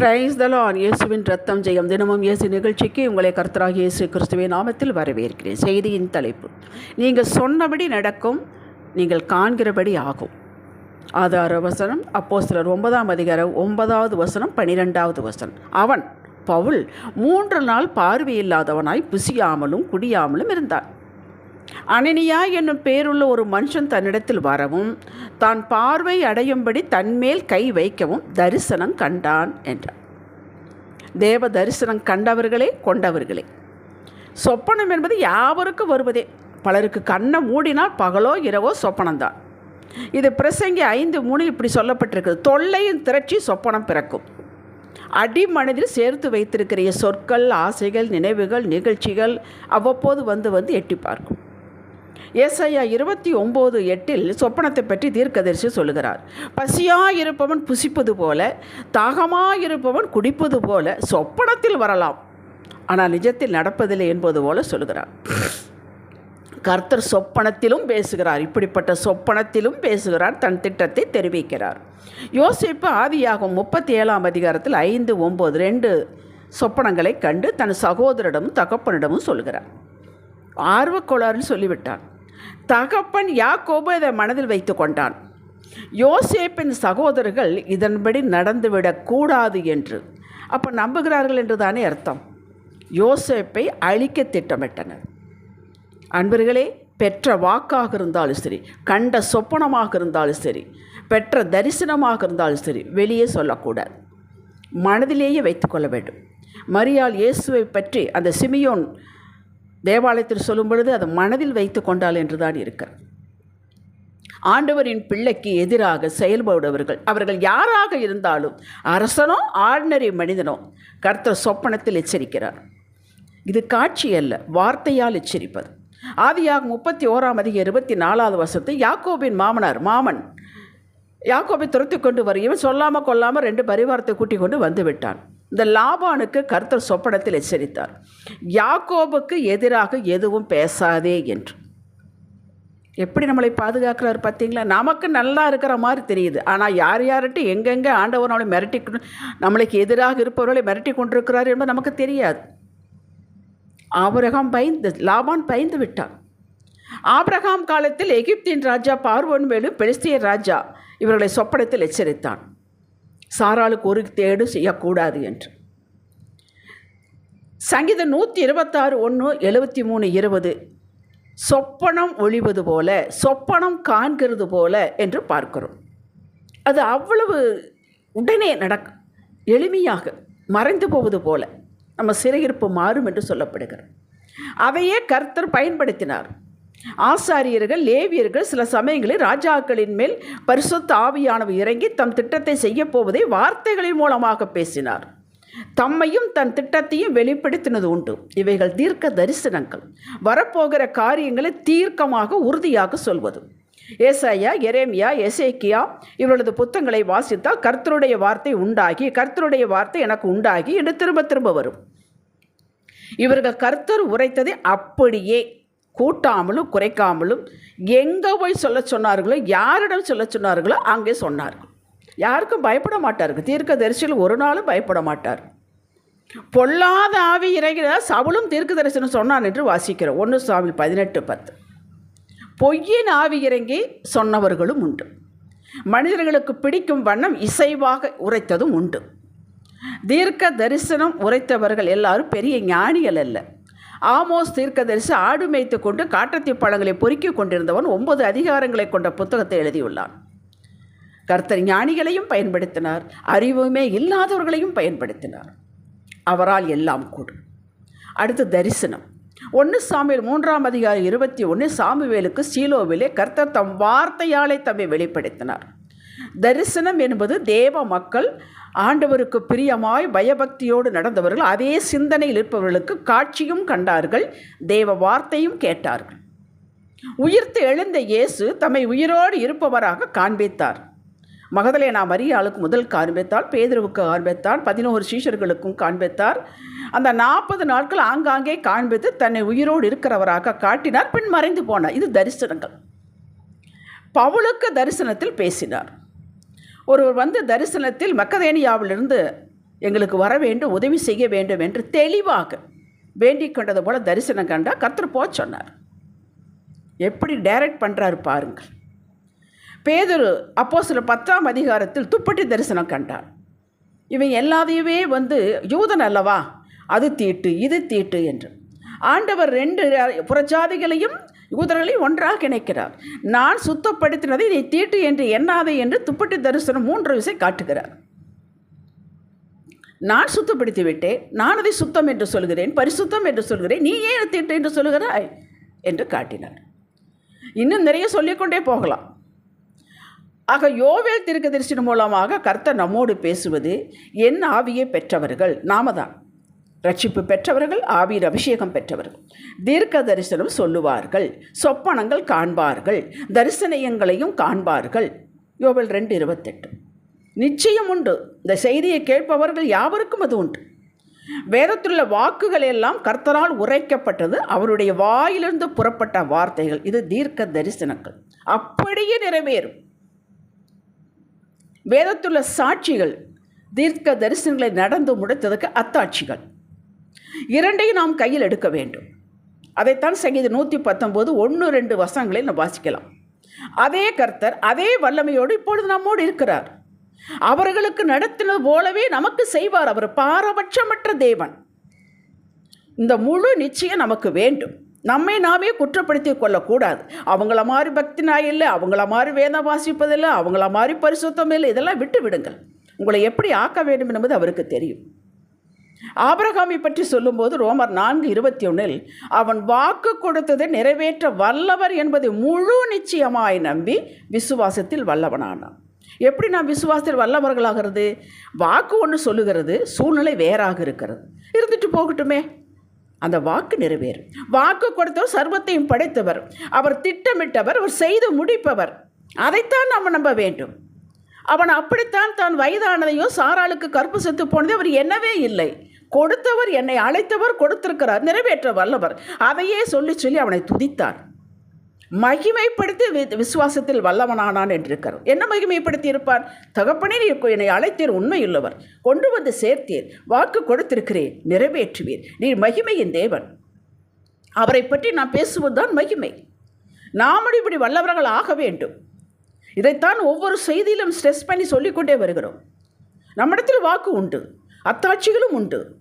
Price தலான் இயேசுவின் ரத்தம் ஜெயம். தினமும் இயேசு நிகழ்ச்சிக்கு உங்களை கர்த்தராக இயேசு கிறிஸ்துவின் நாமத்தில் வரவேற்கிறேன். செய்தியின் தலைப்பு. நீங்கள் சொன்னபடி நடக்கும் நீங்கள் காண்கிறபடி ஆகும். ஆதார வசனம் அப்போ சிலர் ஒன்பதாம் அதிகாரம் ஒன்பதாவது வசனம் பனிரெண்டாவது வசனம். அவன் பவுல் மூன்று நாள் பார்வையில்லாதவனாய் புசியாமலும் குடியாமலும் இருந்தான். அனனியா என்னும் பேருள்ள ஒரு மனுஷன் தன்னிடத்தில் வரவும் தான் பார்வை அடையும்படி தன்மேல் கை வைக்கவும் தரிசனம் கண்டான் என்றார் தேவ தரிசனம் கண்டவர்களே கொண்டவர்களே. சொப்பனம் என்பது யாவருக்கும் வருவதே. பலருக்கு கண்ணை மூடினால் பகலோ இரவோ சொப்பனம்தான். இது பிரசங்கி ஐந்து மூணு இப்படி சொல்லப்பட்டிருக்குது தொல்லையின் திரட்சி சொப்பனம் பிறக்கும். அடி மனதில் சேர்த்து வைத்திருக்கிற சொற்கள் ஆசைகள் நினைவுகள் நிகழ்ச்சிகள் அவ்வப்போது வந்து வந்து எட்டி பார்க்கும். ஏசையா இருபத்தி ஒம்பது எட்டில் சொப்பனத்தை பற்றி தீர்க்கதரிசி சொல்லுகிறார். பசியாயிருப்பவன் புசிப்பது போல தாகமாயிருப்பவன் குடிப்பது போல சொப்பனத்தில் வரலாம். ஆனால் நிஜத்தில் நடப்பதில்லை என்பது போல சொல்லுகிறார். கர்த்தர் சொப்பனத்திலும் பேசுகிறார். இப்படிப்பட்ட சொப்பனத்திலும் பேசுகிறார். தன் திட்டத்தை தெரிவிக்கிறார். யோசிப்பு ஆதியாகும் முப்பத்தி ஏழாம் அதிகாரத்தில் ஐந்து ஒம்பது ரெண்டு சொப்பனங்களை கண்டு தன் சகோதரிடமும் தகப்பனிடமும் சொல்கிறார் ஆர்வக்கோளாறுன்னு சொல்லிவிட்டான். தகப்பன் யாக்கோபு இதை மனதில் வைத்து கொண்டான். யோசேப்பின் சகோதரர்கள் இதன்படி நடந்துவிடக்கூடாது என்று. அப்போ நம்புகிறார்கள் என்று தானே அர்த்தம். யோசேப்பை அழிக்க திட்டமிட்டனர். அன்பர்களே பெற்ற வாக்காக இருந்தாலும் சரி கண்ட சொப்பனமாக இருந்தாலும் சரி பெற்ற தரிசனமாக இருந்தாலும் சரி வெளியே சொல்லக்கூடாது. மனதிலேயே வைத்துக்கொள்ள வேண்டும். மரியாள் இயேசுவை பற்றி அந்த சிமியோன் தேவாலயத்தில் சொல்லும் பொழுது அதை மனதில் வைத்து கொண்டால் என்றுதான் இருக்கிறது. ஆண்டவரின் பிள்ளைக்கு எதிராக செயல்படுபவர்கள் அவர்கள் யாராக இருந்தாலும் அரசனோ ஆர்டினரி மனிதனோ கர்த்தர் சொப்பனத்தில் எச்சரிக்கிறார். இது காட்சி அல்ல வார்த்தையால் எச்சரிப்பது. ஆதியாக முப்பத்தி ஓராம் அதிக இருபத்தி நாலாவது வருஷத்தை யாக்கோபின் மாமனார் மாமன் யாக்கோபை துரத்தி கொண்டு வரையும் சொல்லாமல் கொல்லாமல் ரெண்டு பரிவாரத்தை கூட்டிக் கொண்டு வந்து விட்டான். இந்த லாபானுக்கு கர்த்தர் சொப்பனத்தில் எச்சரித்தார். யாக்கோபுக்கு எதிராக எதுவும் பேசாதே என்று. எப்படி நம்மளை பாதுகாக்கிறார் பார்த்தீங்களா? நமக்கு நல்லா இருக்கிற மாதிரி தெரியுது. ஆனால் யார் யார்கிட்ட எங்கெங்கே ஆண்டவர் நம்மளை மிரட்டி நம்மளுக்கு எதிராக இருப்பவர்களை மிரட்டி கொண்டிருக்கிறார் என்பது நமக்கு தெரியாது. ஆபிரகாம் பயந்து லாபான் பயந்து விட்டான். ஆபிரகாம் காலத்தில் எகிப்தின் ராஜா பார்வோன் மேலும் பெலிஸ்தியர் ராஜா இவர்களை சொப்படத்தில் எச்சரித்தான். சாராளுக்கு ஒரு தேடு செய்யக்கூடாது என்று. சங்கீதம் நூற்றி இருபத்தாறு ஒன்று எழுபத்தி மூணு இருபது சொப்பனம் ஒழிவது போல சொப்பனம் காண்கிறது போல என்று பார்க்கிறோம். அது அவ்வளவு உடனே நடக்கும் எளிமையாக மறைந்து போவது போல நம்ம சிறையிருப்பு மாறும் என்று சொல்லப்படுகிறோம் அவையே கர்த்தர் பயன்படுத்தினார். ஆசாரியர்கள் லேவியர்கள் சில சமயங்களில் ராஜாக்களின் மேல் பரிசுத்த ஆவியானவர் இறங்கி தம் திட்டத்தை செய்யப்போவதை வார்த்தைகளின் மூலமாக பேசினார். தம்மையும் தன் திட்டத்தையும் வெளிப்படுத்தினது உண்டு. இவைகள் தீர்க்க தரிசனங்கள். வரப்போகிற காரியங்களை தீர்க்கமாக உறுதியாக சொல்வது. ஏசாயா எரேமியா எசேக்கியா இவர்களது புத்தங்களை வாசித்தால் கர்த்தருடைய வார்த்தை உண்டாகி கர்த்தருடைய வார்த்தை எனக்கு உண்டாகி என்று திரும்ப திரும்ப வரும். இவர்கள் கர்த்தர் உரைத்ததை அப்படியே கூட்டாமலும் குறைக்காமலும் எங்கே போய் சொல்ல சொன்னார்களோ யாரிடம் சொல்ல சொன்னார்களோ அங்கே சொன்னார்கள் யாருக்கும் பயப்பட மாட்டார்கள் தீர்க்க தரிசியில் ஒரு நாளும் பயப்பட மாட்டார். பொல்லாத ஆவி இறங்கினா சவுளும் தீர்க்க தரிசனம் சொன்னான் என்று வாசிக்கிறோம். ஒன்று சுவாமி பதினெட்டு பத்து. பொய்யின் ஆவி இறங்கி சொன்னவர்களும் உண்டு. மனிதர்களுக்கு பிடிக்கும் வண்ணம் இசைவாக உரைத்ததும் உண்டு. தீர்க்க தரிசனம் உரைத்தவர்கள் எல்லாரும் பெரிய ஞானிகள் அல்ல. ஆமோஸ் தீர்க்கதரிசி ஆடு மேய்த்து கொண்டு காட்டத்தி பழங்களை பொறுக்கிக் கொண்டிருந்தவன் ஒன்பது அதிகாரங்களை கொண்ட புத்தகத்தை எழுதியுள்ளான். கர்த்தர் ஞானிகளையும் பயன்படுத்தினார் அறிவுமே இல்லாதவர்களையும் பயன்படுத்தினார். அவரால் எல்லாம் கூடும். அடுத்து தரிசனம். ஒன்று சாமியில் மூன்றாம் அதிகாரம் இருபத்தி ஒன்று சாமுவேலுக்கு சீலோவிலே கர்த்தர் தம் வார்த்தையாலே தம்மை வெளிப்படுத்தினார். தரிசனம் என்பது தேவ மக்கள் ஆண்டவருக்கு பிரியமாய் பயபக்தியோடு நடந்தவர்கள் அதே சிந்தனையில் இருப்பவர்களுக்கு காட்சியும் கண்டார்கள் தேவ வார்த்தையும் கேட்டார்கள். உயிர்த்து எழுந்த இயேசு தம்மை உயிரோடு இருப்பவராக காண்பித்தார். மகதலேனா மரியாளுக்கு முதல் காண்பித்தால் பேதருவுக்கு காண்பித்தார் பதினோரு சீஷர்களுக்கும் காண்பித்தார். அந்த நாற்பது நாட்கள் ஆங்காங்கே காண்பித்து தன்னை உயிரோடு இருக்கிறவராக காட்டினார் பின் மறைந்து போனார். இது தரிசனங்கள். பவுலுக்கு தரிசனத்தில் பேசினார். ஒருவர் வந்து தரிசனத்தில் மக்கதேனியாவிலிருந்து எங்களுக்கு வர வேண்டும் உதவி செய்ய வேண்டும் என்று தெளிவாக வேண்டிக் கொண்டது போல தரிசனம் கண்டால் கர்த்தர் போக சொன்னார். எப்படி டைரக்ட் பண்ணுறாரு பாருங்கள். பேதொரு அப்போ சில பத்தாம் அதிகாரத்தில் துப்பட்டி தரிசனம் கண்டார். இவன் எல்லாத்தையுமே வந்து யூதன் அல்லவா? அது தீட்டு இது தீட்டு என்று. ஆண்டவர் ரெண்டு புறஜாதிகளையும் யூதர்களையும் ஒன்றாக இணைக்கிறார். நான் சுத்தப்படுத்தினதை நீ தீட்டு என்று எண்ணாதே என்று துப்பட்டி தரிசனம் மூன்று விசை காட்டுகிறார். நான் சுத்தப்படுத்தி விட்டேன். நான் அதை சுத்தம் என்று சொல்கிறேன். பரிசுத்தம் என்று சொல்கிறேன். நீ ஏன் தீட்டு என்று சொல்கிறாய் என்று காட்டினார். இன்னும் நிறைய சொல்லிக்கொண்டே போகலாம். ஆக யோவேல் திருக்கதரிசனம் மூலமாக கர்த்தர் நம்மோடு பேசுவது என் ஆவியை பெற்றவர்கள். நாம தான். ரட்சிப்பு பெற்றவர்கள் ஆவியின் அபிஷேகம் பெற்றவர்கள். தீர்க்க தரிசனம் சொல்லுவார்கள் சொப்பனங்கள் காண்பார்கள் தரிசனயங்களையும் காண்பார்கள். யோவேல் ரெண்டு இருபத்தெட்டு. நிச்சயம் உண்டு. இந்த செய்தியை கேட்பவர்கள் யாவருக்கும் அது உண்டு. வேதத்துள்ள வாக்குகள் எல்லாம் கர்த்தரால் உரைக்கப்பட்டது அவருடைய வாயிலிருந்து புறப்பட்ட வார்த்தைகள். இது தீர்க்க தரிசனங்கள் அப்படியே நிறைவேறும். வேதத்துள்ள சாட்சிகள் தீர்க்க தரிசனங்களை நடந்து முடித்ததுக்கு அத்தாட்சிகள். இரண்டையும் நாம் கையில் எடுக்க வேண்டும். அதைத்தான் சங்கீதம் நூற்றி பத்தொம்போது ஒன்று ரெண்டு வசங்களை நம்ம வாசிக்கலாம். அதே கர்த்தர் அதே வல்லமையோடு இப்பொழுது நம்மோடு இருக்கிறார். அவர்களுக்கு நடத்தினது போலவே நமக்கு செய்வார். அவர் பாரபட்சமற்ற தேவன். இந்த முழு நிச்சயம் நமக்கு வேண்டும். நம்மை நாமே குற்றப்படுத்தி கொள்ளக்கூடாது. அவங்கள மாதிரி பக்தி நாய் இல்லை அவங்கள மாதிரி வேதம் வாசிப்பதில்லை அவங்கள மாதிரி பரிசுத்தம் இல்லை இதெல்லாம் விட்டு விடுங்கள் உங்களை எப்படி ஆக்க வேண்டும் என்பது அவருக்கு தெரியும். ஆபரகாமை பற்றி சொல்லும்போது ரோமர் நான்கு இருபத்தி ஒன்றில் அவன் வாக்கு கொடுத்ததை நிறைவேற்ற வல்லவர் என்பதை முழு நிச்சயமாய் நம்பி விசுவாசத்தில் வல்லவனானான். எப்படி நான் விசுவாசத்தில் வல்லவர்களாகிறது? வாக்கு ஒன்று சொல்லுகிறது சூழ்நிலை வேறாக இருக்கிறது. இருந்துட்டு போகட்டுமே. அந்த வாக்கு நிறைவேறும். வாக்கு கொடுத்தவர் சர்வத்தையும் படைத்தவர். அவர் திட்டமிட்டவர் அவர் செய்து முடிப்பவர். அதைத்தான் நாம் நம்ப வேண்டும். அவன் அப்படித்தான் தான் வயதானதையும் சாராளுக்கு கற்பு செத்து போனதே அவர் என்னவே இல்லை. கொடுத்தவர் என்னை அழைத்தவர் கொடுத்திருக்கிறார் நிறைவேற்ற வல்லவர். அதையே சொல்லி சொல்லி அவனை துதித்தார். மகிமைப்படுத்தி வி- விசுவாசத்தில் வல்லவனானான் என்றிருக்கிறார். என்ன மகிமைப்படுத்தி இருப்பார்? தகப்பனே என்னை அழைத்தீர் உண்மையுள்ளவர். கொண்டு வந்து சேர்த்தீர் வாக்கு கொடுத்திருக்கிறேன் நிறைவேற்றுவீர். நீர் மகிமையின் தேவன். அவரை பற்றி நான் பேசுவதுதான் மகிமை. நாம் இப்படி வல்லவர்கள் ஆக வேண்டும். இதைத்தான் ஒவ்வொரு செய்தியிலும் ஸ்ட்ரெஸ் பண்ணி சொல்லிக்கொண்டே வருகிறோம். நம்மிடத்தில் வாக்கு உண்டு. அத்தாட்சிகளும் உண்டு.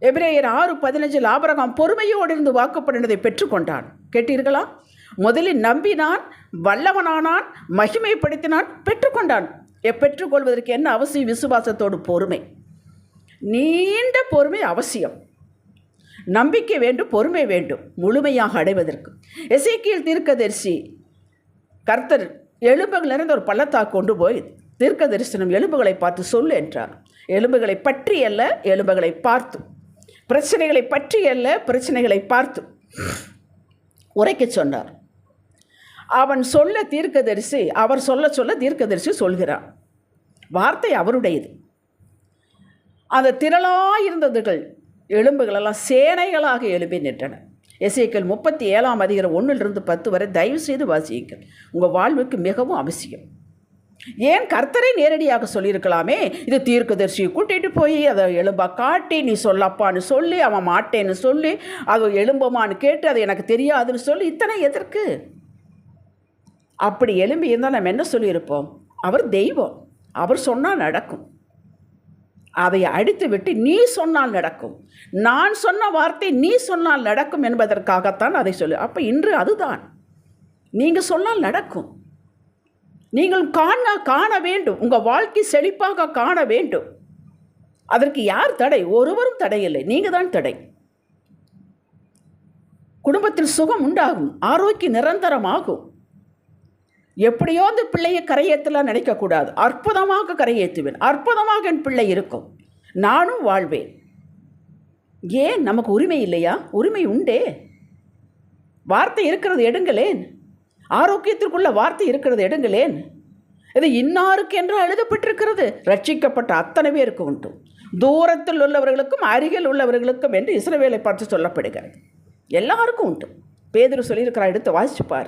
எபிரேயர் ஆறு பதினஞ்சில் ஆபரகம் பொறுமையோடு இருந்து வாக்குப்படினதை பெற்றுக்கொண்டான். கேட்டீர்களா? முதலில் நம்பினான் வல்லவனானான் மகிமைப்படுத்தினான் பெற்றுக்கொண்டான். எ- பெற்றுக்கொள்வதற்கு என்ன அவசியம்? விசுவாசத்தோடு பொறுமை. நீண்ட பொறுமை அவசியம். நம்பிக்கை வேண்டும் பொறுமை வேண்டும் முழுமையாக அடைவதற்கு. எசைக்கியல் தீர்க்கதரிசி கர்த்தர் எலும்புகள் நிறைந்த ஒரு பள்ளத்தாக்கு கொண்டு போய் தீர்க்க தரிசனம் எலும்புகளை பார்த்து சொல்லு என்றார். எலும்புகளை பற்றி அல்ல எலும்புகளை பார்த்து. பிரச்சனைகளை பற்றி அல்ல பிரச்சனைகளை பார்த்து. உரைக்கச் சொன்னார். அவன் சொல்ல தீர்க்கதரிசி அவர் சொல்ல சொல்ல தீர்க்கதரிசி சொல்கிறார். வார்த்தை அவருடையது. அந்த திரளாக இருந்ததுகள் எலும்புகளெல்லாம் சேனைகளாக எழுப்பி நின்றன. எசேக்கல் முப்பத்தி ஏழாம் அதிகாரம் ஒன்றிலிருந்து பத்து வரை தயவு செய்து வாசியுங்கள். உங்கள் வாழ்வுக்கு மிகவும் அவசியம். ஏன் கர்த்தரை நேரடியாக சொல்லியிருக்கலாமே? இது தீர்க்கதரிசியை கூட்டிகிட்டு போய் அதை எலும்பா காட்டி நீ சொல்லப்பான்னு சொல்லி அவன் மாட்டேன்னு சொல்லி அது எலும்பமான்னு கேட்டு அது எனக்கு தெரியாதுன்னு சொல்லி இத்தனை எதற்கு? அப்படி எலும்பி இருந்தால் நம்ம என்ன சொல்லியிருப்போம்? அவர் தெய்வம். அவர் சொன்னால் நடக்கும். அதை அடித்து விட்டு நீ சொன்னால் நடக்கும். நான் சொன்ன வார்த்தை நீ சொன்னால் நடக்கும் என்பதற்காகத்தான் அதை சொல்லு. அப்போ இன்று அதுதான். நீங்கள் சொன்னால் நடக்கும். நீங்கள் காண காண வேண்டும். உங்கள் வாழ்க்கை செழிப்பாக காண வேண்டும். அதற்கு யார் தடை? ஒருவரும் தடையில்லை. நீங்கள் தான் தடை. குடும்பத்தில் சுகம் உண்டாகும். ஆரோக்கியம் நிரந்தரமாகும். எப்படியோ அந்த பிள்ளையை கரையேற்றலாம் நினைக்கக்கூடாது. அற்புதமாக கரையேற்றுவேன். அற்புதமாக என் பிள்ளை இருக்கும். நானும் வாழ்வேன். ஏன்? நமக்கு உரிமை இல்லையா? உரிமை உண்டே. வார்த்தை இருக்கிறது எடுங்களேன். ஆரோக்கியத்திற்குள்ள வார்த்தை இருக்கிறது எடுங்களேன். இது இன்னாருக்கு என்று எழுதப்பட்டிருக்கிறது. ரட்சிக்கப்பட்ட அத்தனை பேருக்கு உண்டு. தூரத்தில் உள்ளவர்களுக்கும் அருகில் உள்ளவர்களுக்கும் என்று இஸ்ரவேலை பார்த்து சொல்லப்படுகிறது. எல்லாருக்கும் உண்டு. பேதர் சொல்லியிருக்கிறார் எடுத்து வாசிச்சுப்பார்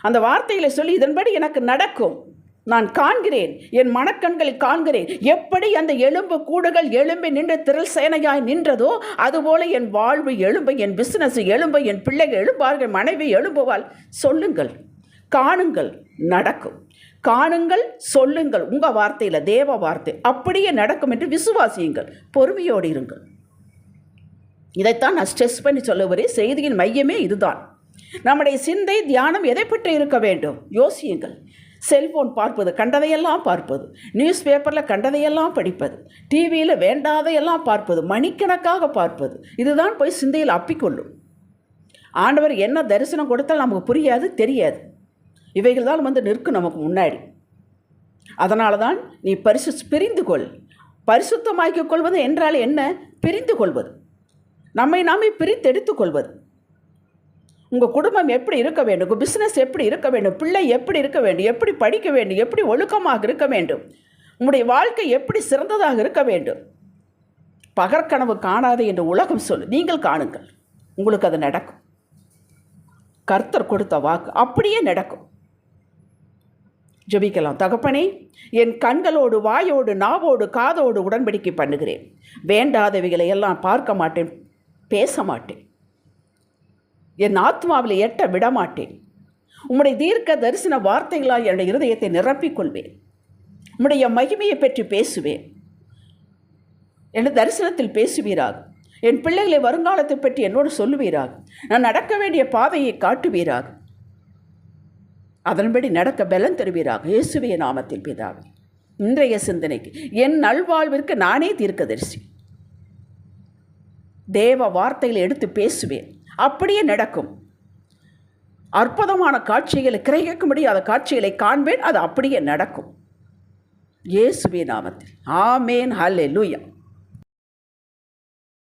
அந்த வார்த்தைகளை சொல்லி இதன்படி எனக்கு நடக்கும். நான் காண்கிறேன் என் மனக்கண்களை காண்கிறேன். எப்படி அந்த எலும்பு கூடுகள் எழும்பி நின்று திரள் சேனையாய் நின்றதோ அதுபோல என் வாழ்வு எலும்பு என் பிஸ்னஸ் எலும்பு என் பிள்ளைகள் எழும்பார்கள் மனைவி எழும்புவாள். சொல்லுங்கள் காணுங்கள் நடக்கும். காணுங்கள் சொல்லுங்கள் உங்கள் வார்த்தையில் தேவ வார்த்தை. அப்படியே நடக்கும் என்று விசுவாசியுங்கள். பொறுமையோடு இருங்கள். இதைத்தான் நான் ஸ்ட்ரெஸ் பண்ணி சொல்ல வரேன் செய்தியின் மையமே இதுதான். நம்முடைய சிந்தை தியானம் எதை பற்றி இருக்க வேண்டும்? யோசியுங்கள். செல்ஃபோன் பார்ப்பது கண்டதையெல்லாம் பார்ப்பது நியூஸ் பேப்பரில் கண்டதையெல்லாம் படிப்பது டிவியில் வேண்டாதையெல்லாம் பார்ப்பது மணிக்கணக்காக பார்ப்பது இதுதான் போய் சிந்தையில் அப்பிக்கொள்ளும். ஆண்டவர் என்ன தரிசனம் கொடுத்தால் நமக்கு புரியாது தெரியாது. இவைகள் தான் வந்து நிற்கும் நமக்கு முன்னாடி. அதனால தான் நீ பரிசு பிரிந்து கொள். பரிசுத்தமாக்கிக் கொள்வது என்றால் என்ன? பிரிந்து கொள்வது. நம்மை நாமே பிரித்தெடுத்துக் கொள்வது. உங்கள் குடும்பம் எப்படி இருக்க வேண்டும்? உங்கள் பிஸ்னஸ் எப்படி இருக்க வேண்டும்? பிள்ளை எப்படி இருக்க வேண்டும்? எப்படி படிக்க வேண்டும்? எப்படி ஒழுக்கமாக இருக்க வேண்டும்? உங்களுடைய வாழ்க்கை எப்படி சிறந்ததாக இருக்க வேண்டும்? பகற்கனவு காணாது என்று உலகம் சொல்லு. நீங்கள் காணுங்கள். உங்களுக்கு அது நடக்கும். கர்த்தர் கொடுத்த வாக்கு அப்படியே நடக்கும். ஜபிக்கலாம். தகப்பனே என் கண்களோடு வாயோடு நாவோடு காதோடு உடன்படிக்கை பண்ணுகிறேன். வேண்டாதவைகளை எல்லாம் பார்க்க மாட்டேன். பேச மாட்டேன். என் ஆத்மாவில் எட்ட விடமாட்டேன். உம்முடைய தீர்க்க தரிசன வார்த்தைகளால் என்னுடைய இருதயத்தை நிரப்பிக்கொள்வேன். உம்முடைய மகிமையை பற்றி பேசுவேன். என் தரிசனத்தில் பேசுவீராக. என் பிள்ளைகளை வருங்காலத்தை பற்றி என்னோடு சொல்லுவீராக. நான் நடக்க வேண்டிய பாதையை காட்டுவீராக. அதன்படி நடக்க பலன் தருவீராக. இயேசுவிய நாமத்தில் பிதாவே இன்றைய சிந்தனைக்கு என் நல்வாழ்விற்கு நானே தீர்க்கதரிசி. தேவ வார்த்தைகளை எடுத்து பேசுவேன். அப்படியே நடக்கும். அற்புதமான காட்சிகளை கிரகிக்க முடியாத காட்சிகளை காண்பேன் அது அப்படியே நடக்கும். இயேசுவே நாமத்தில். ஆமேன். ஹல்லே லூயா